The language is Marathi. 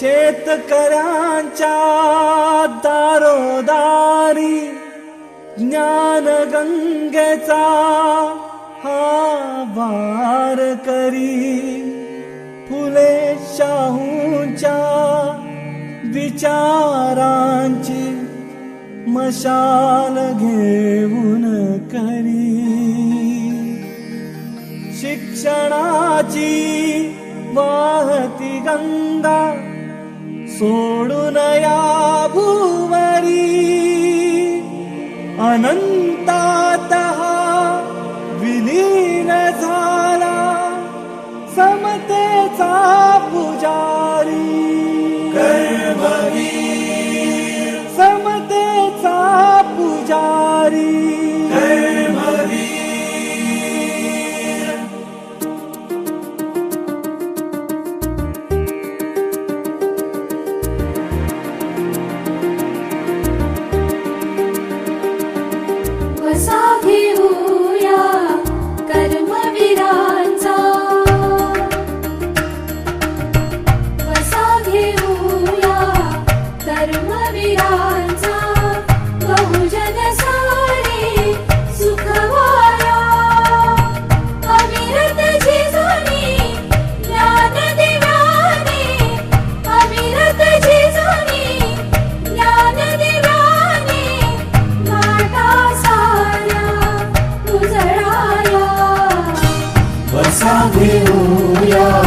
शेतकऱ्यांच्या दारोदारी ज्ञान गंगेचा हा वार करी. फुले शाहूंच्या विचारांची मशाल घेऊन करी. शिक्षणाची वाहती गंगा सोडून या भूवरी. अनंतात विली So. Hallelujah.